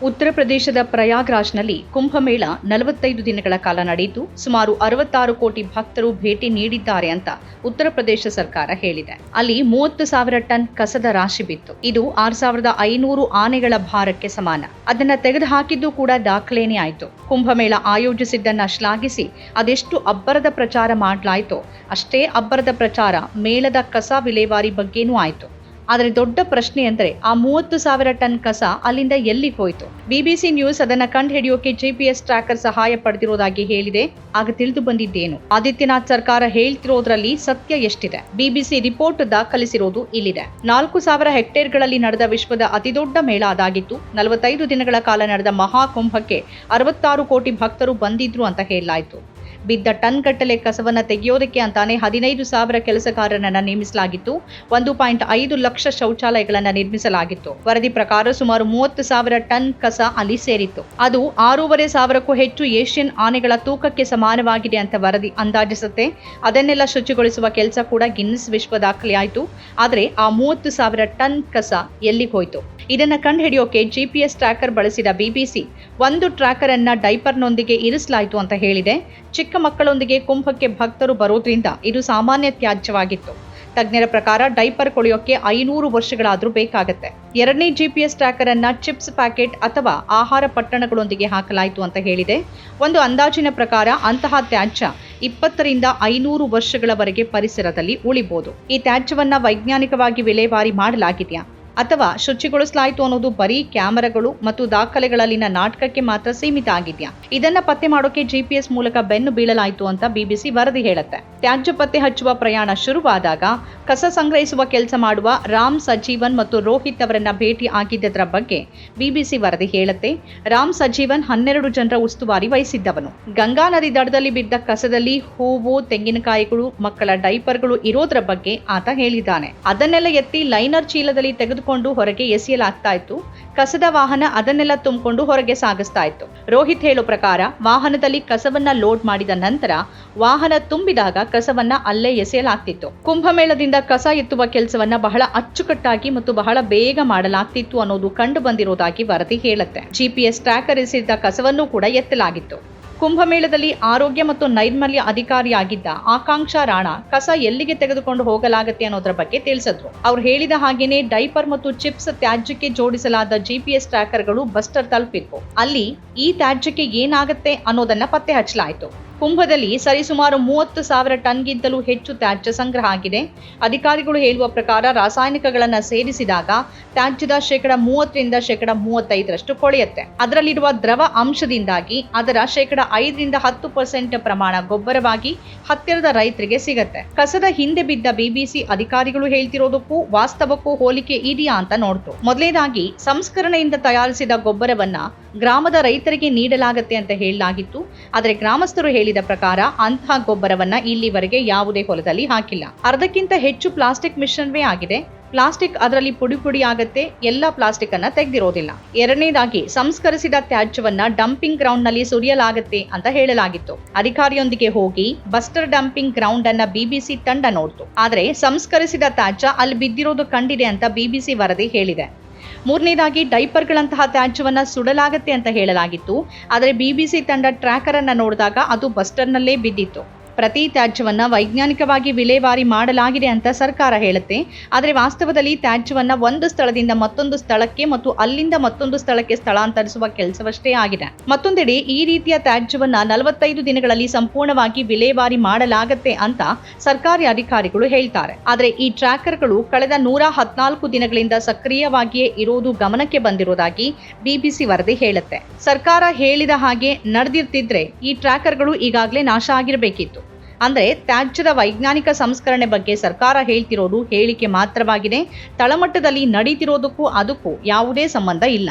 ಉತ್ತರ ಪ್ರದೇಶದ ಪ್ರಯಾಗ್ರಾಜ್ನಲ್ಲಿ ಕುಂಭಮೇಳ ನಲವತ್ತೈದು ದಿನಗಳ ಕಾಲ ನಡೆಯಿತು. ಸುಮಾರು ಅರವತ್ತಾರು ಕೋಟಿ ಭಕ್ತರು ಭೇಟಿ ನೀಡಿದ್ದಾರೆ ಅಂತ ಉತ್ತರ ಪ್ರದೇಶ ಸರ್ಕಾರ ಹೇಳಿದೆ. ಅಲ್ಲಿ ಮೂವತ್ತು ಸಾವಿರ ಟನ್ ಕಸದ ರಾಶಿ ಬಿತ್ತು. ಇದು ಆರು ಸಾವಿರದ ಐನೂರು ಆನೆಗಳ ಭಾರಕ್ಕೆ ಸಮಾನ. ಅದನ್ನ ತೆಗೆದುಹಾಕಿದ್ದು ಕೂಡ ದಾಖಲೇನೇ ಆಯಿತು. ಕುಂಭಮೇಳ ಆಯೋಜಿಸಿದ್ದನ್ನ ಶ್ಲಾಘಿಸಿ ಅದೆಷ್ಟು ಅಬ್ಬರದ ಪ್ರಚಾರ ಮಾಡಲಾಯಿತೋ ಅಷ್ಟೇ ಅಬ್ಬರದ ಪ್ರಚಾರ ಮೇಳದ ಕಸ ವಿಲೇವಾರಿ ಬಗ್ಗೆನೂ ಆಯಿತು. ಆದರೆ ದೊಡ್ಡ ಪ್ರಶ್ನೆ ಅಂದರೆ ಆ ಮೂವತ್ತು ಸಾವಿರ ಟನ್ ಕಸ ಅಲ್ಲಿಂದ ಎಲ್ಲಿಗೆ ಹೋಯಿತು? ಬಿಬಿಸಿ ನ್ಯೂಸ್ ಅದನ್ನ ಕಂಡುಹಿಡಿಯೋಕೆ ಜಿಪಿಎಸ್ ಟ್ರ್ಯಾಕರ್ ಸಹಾಯ ಪಡೆದಿರೋದಾಗಿ ಹೇಳಿದೆ. ಆಗ ತಿಳಿದು ಬಂದಿದ್ದೇನು. ಆದಿತ್ಯನಾಥ್ ಸರ್ಕಾರ ಹೇಳ್ತಿರೋದ್ರಲ್ಲಿ ಸತ್ಯ ಎಷ್ಟಿದೆ? ಬಿಬಿಸಿ ರಿಪೋರ್ಟ್ ದಾಖಲಿಸಿರೋದು ಇಲ್ಲಿದೆ. ನಾಲ್ಕು ಸಾವಿರ ಹೆಕ್ಟೇರ್ಗಳಲ್ಲಿ ನಡೆದ ವಿಶ್ವದ ಅತಿದೊಡ್ಡ ಮೇಳ ಅದಾಗಿತ್ತು ನಲವತ್ತೈದು ದಿನಗಳ ಕಾಲ ನಡೆದ ಮಹಾಕುಂಭಕ್ಕೆ ಅರವತ್ತಾರು ಕೋಟಿ ಭಕ್ತರು ಬಂದಿದ್ರು ಅಂತ ಹೇಳಲಾಯಿತು. ಬಿದ್ದ ಟನ್ ಗಟ್ಟಲೆ ಕಸವನ್ನು ತೆಗೆಯೋದಕ್ಕೆ ಅಂತಾನೆ ಹದಿನೈದು ಸಾವಿರ ಕೆಲಸಗಾರರನ್ನ ನೇಮಿಸಲಾಗಿತ್ತು. ಒಂದು ಪಾಯಿಂಟ್ ಐದು ಲಕ್ಷ ಶೌಚಾಲಯಗಳನ್ನು ನಿರ್ಮಿಸಲಾಗಿತ್ತು. ವರದಿ ಪ್ರಕಾರ ಸುಮಾರು ಮೂವತ್ತು ಸಾವಿರ ಟನ್ ಕಸ ಅಲ್ಲಿ ಸೇರಿತ್ತು. ಅದು ಆರೂವರೆ ಸಾವಿರಕ್ಕೂ ಹೆಚ್ಚು ಏಷ್ಯನ್ ಆನೆಗಳ ತೂಕಕ್ಕೆ ಸಮಾನವಾಗಿದೆ ಅಂತ ವರದಿ ಅಂದಾಜಿಸುತ್ತೆ. ಅದನ್ನೆಲ್ಲ ಶುಚಿಗೊಳಿಸುವ ಕೆಲಸ ಕೂಡ ಗಿನ್ನಿಸ್ ವಿಶ್ವ ದಾಖಲೆಯಾಯಿತು. ಆದರೆ ಆ ಮೂವತ್ತು ಸಾವಿರ ಟನ್ ಕಸ ಎಲ್ಲಿಗೆ ಹೋಯಿತು? ಇದನ್ನ ಕಂಡುಹಿಡಿಯೋಕೆ ಜಿಪಿಎಸ್ ಟ್ರ್ಯಾಕರ್ ಬಳಸಿದ ಬಿಬಿಸಿ ಒಂದು ಟ್ರ್ಯಾಕರ್ ಅನ್ನ ಡೈಪರ್ನೊಂದಿಗೆ ಇರಿಸಲಾಯಿತು ಅಂತ ಹೇಳಿದೆ. ಚಿಕ್ಕ ಮಕ್ಕಳೊಂದಿಗೆ ಕುಂಭಕ್ಕೆ ಭಕ್ತರು ಬರೋದ್ರಿಂದ ಇದು ಸಾಮಾನ್ಯ ತ್ಯಾಜ್ಯವಾಗಿತ್ತು. ತಜ್ಞರ ಪ್ರಕಾರ ಡೈಪರ್ ಕೊಳೆಯೋಕೆ ಐನೂರು ವರ್ಷಗಳಾದರೂ ಬೇಕಾಗತ್ತೆ. ಎರಡನೇ ಜಿಪಿಎಸ್ ಟ್ರ್ಯಾಕರ್ ಅನ್ನ ಚಿಪ್ಸ್ ಪ್ಯಾಕೆಟ್ ಅಥವಾ ಆಹಾರ ಪಟ್ಟಣಗಳೊಂದಿಗೆ ಹಾಕಲಾಯಿತು ಅಂತ ಹೇಳಿದೆ. ಒಂದು ಅಂದಾಜಿನ ಪ್ರಕಾರ ಅಂತಹ ತ್ಯಾಜ್ಯ ಇಪ್ಪತ್ತರಿಂದ ಐನೂರು ವರ್ಷಗಳವರೆಗೆ ಪರಿಸರದಲ್ಲಿ ಉಳಿಬಹುದು ಈ ತ್ಯಾಜ್ಯವನ್ನ ವೈಜ್ಞಾನಿಕವಾಗಿ ವಿಲೇವಾರಿ ಮಾಡಲಾಗಿದೆಯಾ? ಅಥವಾ ಶುಚಿಗೊಳಿಸಲಾಯಿತು ಅನ್ನೋದು ಬರೀ ಕ್ಯಾಮೆರಾಗಳು ಮತ್ತು ದಾಖಲೆಗಳಲ್ಲಿನ ನಾಟಕಕ್ಕೆ ಮಾತ್ರ ಸೀಮಿತ ಆಗಿದೆಯಾ? ಇದನ್ನ ಪತ್ತೆ ಮಾಡೋಕೆ ಜಿಪಿಎಸ್ ಮೂಲಕ ಬೆನ್ನು ಬೀಳಲಾಯಿತು ಅಂತ ಬಿಬಿಸಿ ವರದಿ ಹೇಳುತ್ತೆ. ತ್ಯಾಜ್ಯ ಪತ್ತೆ ಹಚ್ಚುವ ಪ್ರಯಾಣ ಶುರುವಾದಾಗ ಕಸ ಸಂಗ್ರಹಿಸುವ ಕೆಲಸ ಮಾಡುವ ರಾಮ್ ಸಜೀವನ್ ಮತ್ತು ರೋಹಿತ್ ಅವರನ್ನ ಭೇಟಿ ಆಗಿದ್ದರ ಬಗ್ಗೆ ಬಿಬಿಸಿ ವರದಿ ಹೇಳುತ್ತೆ. ರಾಮ್ ಸಜೀವನ್ ಹನ್ನೆರಡು ಜನರ ಉಸ್ತುವಾರಿ ವಹಿಸಿದ್ದವನು. ಗಂಗಾ ನದಿ ದಡದಲ್ಲಿ ಬಿದ್ದ ಕಸದಲ್ಲಿ ಹೂವು, ತೆಂಗಿನಕಾಯಿಗಳು, ಮಕ್ಕಳ ಡೈಪರ್ಗಳು ಇರೋದ್ರ ಬಗ್ಗೆ ಆತ ಹೇಳಿದ್ದಾನೆ. ಅದನ್ನೆಲ್ಲ ಎತ್ತಿ ಲೈನರ್ ಚೀಲದಲ್ಲಿ ತೆಗೆದುಕೊಂಡು ಹೊರಗೆ ಎಸೆಯಲಾಗ್ತಾ ಇತ್ತು. ಕಸದ ವಾಹನ ಅದನ್ನೆಲ್ಲ ತುಂಬಿಕೊಂಡು ಹೊರಗೆ ಸಾಗಿಸ್ತಾ ಇತ್ತು. ರೋಹಿತ್ ಹೇಳೋ ಪ್ರಕಾರ ವಾಹನದಲ್ಲಿ ಕಸವನ್ನ ಲೋಡ್ ಮಾಡಿದ ನಂತರ ವಾಹನ ತುಂಬಿದಾಗ ಕಸವನ್ನ ಅಲ್ಲೇ ಎಸೆಯಲಾಗ್ತಿತ್ತು. ಕುಂಭಮೇಳದಿಂದ ಕಸ ಎತ್ತುವ ಕೆಲಸವನ್ನ ಬಹಳ ಅಚ್ಚುಕಟ್ಟಾಗಿ ಮತ್ತು ಬಹಳ ಬೇಗ ಮಾಡಲಾಗ್ತಿತ್ತು ಅನ್ನೋದು ಕಂಡು ಬಂದಿರೋದಾಗಿ ವರದಿ ಹೇಳುತ್ತೆ. ಜಿಪಿಎಸ್ ಟ್ರ್ಯಾಕರ್ ಎಸೆದ ಕಸವನ್ನು ಕೂಡ ಎತ್ತಲಾಗಿತ್ತು. ಕುಂಭಮೇಳದಲ್ಲಿ ಆರೋಗ್ಯ ಮತ್ತು ನೈರ್ಮಲ್ಯ ಅಧಿಕಾರಿಯಾಗಿದ್ದ ಆಕಾಂಕ್ಷಾ ರಾಣಾ ಕಸ ಎಲ್ಲಿಗೆ ತೆಗೆದುಕೊಂಡು ಹೋಗಲಾಗತ್ತೆ ಅನ್ನೋದ್ರ ಬಗ್ಗೆ ತಿಳಿಸಿದ್ರು. ಅವ್ರು ಹೇಳಿದ ಹಾಗೇನೆ ಡೈಪರ್ ಮತ್ತು ಚಿಪ್ಸ್ ತ್ಯಾಜ್ಯಕ್ಕೆ ಜೋಡಿಸಲಾದ ಜಿಪಿಎಸ್ ಟ್ರ್ಯಾಕರ್ಗಳು ಬಸ್ಟರ್ ತಲುಪಿತ್ತು. ಅಲ್ಲಿ ಈ ತ್ಯಾಜ್ಯಕ್ಕೆ ಏನಾಗತ್ತೆ ಅನ್ನೋದನ್ನ ಪತ್ತೆ ಹಚ್ಚಲಾಯಿತು. ಕುಂಭದಲ್ಲಿ ಸರಿಸುಮಾರು ಮೂವತ್ತು ಸಾವಿರ ಟನ್ಗಿಂತಲೂ ಹೆಚ್ಚು ತ್ಯಾಜ್ಯ ಸಂಗ್ರಹ ಆಗಿದೆ. ಅಧಿಕಾರಿಗಳು ಹೇಳುವ ಪ್ರಕಾರ ರಾಸಾಯನಿಕಗಳನ್ನು ಸೇರಿಸಿದಾಗ ತ್ಯಾಜ್ಯದ ಶೇಕಡ ಮೂವತ್ತರಿಂದ ಶೇಕಡ ಮೂವತ್ತೈದರಷ್ಟು ಕೊಳೆಯುತ್ತೆ. ಅದರಲ್ಲಿರುವ ದ್ರವ ಅಂಶದಿಂದಾಗಿ ಅದರ ಶೇಕಡ ಐದರಿಂದ ಹತ್ತು ಪರ್ಸೆಂಟ್ ಪ್ರಮಾಣ ಗೊಬ್ಬರವಾಗಿ ಹತ್ತಿರದ ರೈತರಿಗೆ ಸಿಗತ್ತೆ. ಕಸದ ಹಿಂದೆ ಬಿದ್ದ ಬಿಬಿಸಿ ಅಧಿಕಾರಿಗಳು ಹೇಳ್ತಿರೋದಕ್ಕೂ ವಾಸ್ತವಕ್ಕೂ ಹೋಲಿಕೆ ಇದೆಯಾ ಅಂತ ನೋಡ್ತು. ಮೊದಲನೇದಾಗಿ ಸಂಸ್ಕರಣೆಯಿಂದ ತಯಾರಿಸಿದ ಗೊಬ್ಬರವನ್ನ ಗ್ರಾಮದ ರೈತರಿಗೆ ನೀಡಲಾಗತ್ತೆ ಅಂತ ಹೇಳಲಾಗಿತ್ತು. ಆದರೆ ಗ್ರಾಮಸ್ಥರು ಹೇಳಿದ ಪ್ರಕಾರ ಅಂತಹ ಗೊಬ್ಬರವನ್ನ ಇಲ್ಲಿವರೆಗೆ ಯಾವುದೇ ಹೊಲದಲ್ಲಿ ಹಾಕಿಲ್ಲ. ಅರ್ಧಕ್ಕಿಂತ ಹೆಚ್ಚು ಪ್ಲಾಸ್ಟಿಕ್ ಮಿಶ್ರಣವೇ ಆಗಿದೆ. ಪ್ಲಾಸ್ಟಿಕ್ ಅದರಲ್ಲಿ ಪುಡಿ ಪುಡಿ ಆಗತ್ತೆ. ಎಲ್ಲ ಪ್ಲಾಸ್ಟಿಕ್ ಅನ್ನ ತೆಗೆದಿರೋದಿಲ್ಲ. ಎರಡನೇದಾಗಿ ಸಂಸ್ಕರಿಸಿದ ತ್ಯಾಜ್ಯವನ್ನ ಡಂಪಿಂಗ್ ಗ್ರೌಂಡ್ನಲ್ಲಿ ಸುರಿಯಲಾಗತ್ತೆ ಅಂತ ಹೇಳಲಾಗಿತ್ತು. ಅಧಿಕಾರಿಯೊಂದಿಗೆ ಹೋಗಿ ಬಸ್ಟರ್ ಡಂಪಿಂಗ್ ಗ್ರೌಂಡ್ ಅನ್ನ ಬಿಬಿಸಿ ತಂಡ ನೋಡ್ತು. ಆದ್ರೆ ಸಂಸ್ಕರಿಸಿದ ತ್ಯಾಜ್ಯ ಅಲ್ಲಿ ಬಿದ್ದಿರೋದು ಕಂಡಿದೆ ಅಂತ ಬಿಬಿಸಿ ವರದಿ ಹೇಳಿದೆ. ಮೂರನೇದಾಗಿ ಡೈಪರ್ಗಳಂತಹ ತ್ಯಾಜ್ಯವನ್ನು ಸುಡಲಾಗತ್ತೆ ಅಂತ ಹೇಳಲಾಗಿತ್ತು. ಆದರೆ ಬಿಬಿಸಿ ತಂಡ ಟ್ರ್ಯಾಕರ್ ಅನ್ನ ನೋಡಿದಾಗ ಅದು ಬಸ್ಟರ್ನಲ್ಲೇ ಬಿದ್ದಿತ್ತು. ಪ್ರತಿ ತ್ಯಾಜ್ಯವನ್ನು ವೈಜ್ಞಾನಿಕವಾಗಿ ವಿಲೇವಾರಿ ಮಾಡಲಾಗಿದೆ ಅಂತ ಸರ್ಕಾರ ಹೇಳುತ್ತೆ. ಆದರೆ ವಾಸ್ತವದಲ್ಲಿ ತ್ಯಾಜ್ಯವನ್ನು ಒಂದು ಸ್ಥಳದಿಂದ ಮತ್ತೊಂದು ಸ್ಥಳಕ್ಕೆ ಮತ್ತು ಅಲ್ಲಿಂದ ಮತ್ತೊಂದು ಸ್ಥಳಕ್ಕೆ ಸ್ಥಳಾಂತರಿಸುವ ಕೆಲಸವಷ್ಟೇ ಆಗಿದೆ. ಮತ್ತೊಂದೆಡೆ ಈ ರೀತಿಯ ತ್ಯಾಜ್ಯವನ್ನು ನಲವತ್ತೈದು ದಿನಗಳಲ್ಲಿ ಸಂಪೂರ್ಣವಾಗಿ ವಿಲೇವಾರಿ ಮಾಡಲಾಗತ್ತೆ ಅಂತ ಸರ್ಕಾರಿ ಅಧಿಕಾರಿಗಳು ಹೇಳ್ತಾರೆ. ಆದರೆ ಈ ಟ್ರ್ಯಾಕರ್ಗಳು ಕಳೆದ ನೂರ ಹದಿನಾಲ್ಕು ದಿನಗಳಿಂದ ಸಕ್ರಿಯವಾಗಿಯೇ ಇರೋದು ಗಮನಕ್ಕೆ ಬಂದಿರೋದಾಗಿ ಬಿಬಿಸಿ ವರದಿ ಹೇಳುತ್ತೆ. ಸರ್ಕಾರ ಹೇಳಿದ ಹಾಗೆ ನಡೆದಿರ್ತಿದ್ರೆ ಈ ಟ್ರ್ಯಾಕರ್ಗಳು ಈಗಾಗಲೇ ನಾಶ ಆಗಿರಬೇಕಿತ್ತು. ಅಂದ್ರೆ ತ್ಯಾಜ್ಯದ ವೈಜ್ಞಾನಿಕ ಸಂಸ್ಕರಣೆ ಬಗ್ಗೆ ಸರ್ಕಾರ ಹೇಳ್ತಿರೋದು ಹೇಳಿಕೆ ಮಾತ್ರವಾಗಿದೆ. ತಳಮಟ್ಟದಲ್ಲಿ ನಡೀತಿರೋದಕ್ಕೂ ಅದಕ್ಕೂ ಯಾವುದೇ ಸಂಬಂಧ ಇಲ್ಲ.